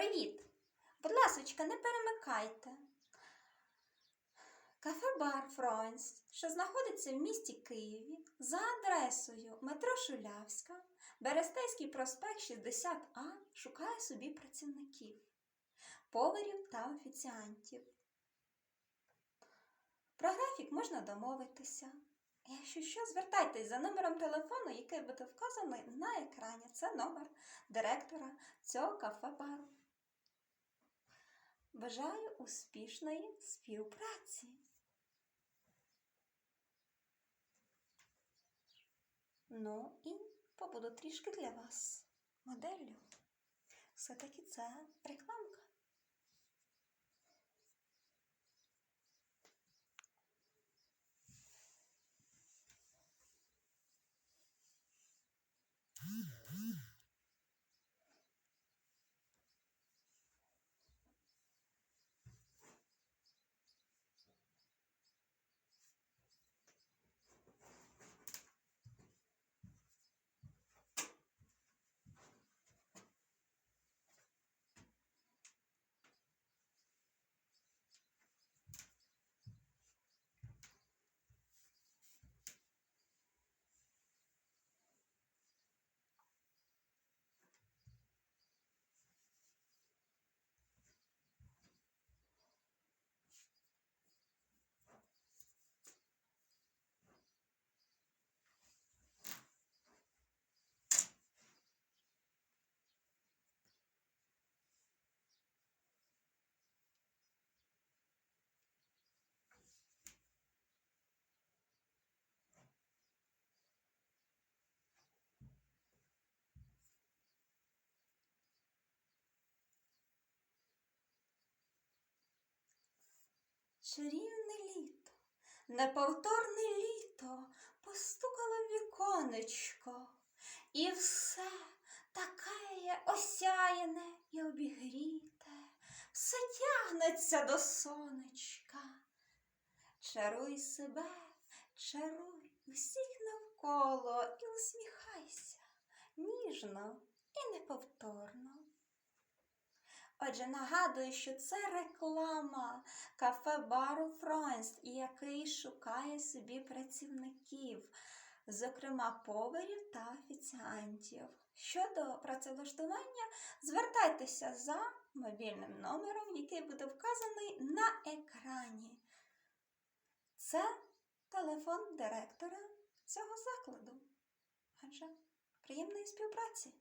Привіт! Будь ласочка, не перемикайте. Кафе-бар Фронс, що знаходиться в місті Києві, за адресою метро Шулявська, Берестейський проспект 60А, шукає собі працівників, поварів та офіціантів. Про графік можна домовитися. Якщо що, звертайтесь за номером телефону, який буде вказаний на екрані. Це номер директора цього кафе-бару. Бажаю успішної співпраці. Ну і побуду трішки для вас моделлю. Все-таки це рекламка. Чарівне літо, неповторне літо постукало віконечко, і все таке осяяне і обігріте, все тягнеться до сонечка. Чаруй себе, чаруй усіх навколо і усміхайся ніжно і неповторно. Отже, нагадую, що це реклама кафе-бару Фронст, який шукає собі працівників, зокрема поварів та офіціантів. Щодо працевлаштування, звертайтеся за мобільним номером, який буде вказаний на екрані. Це телефон директора цього закладу. Адже приємної співпраці!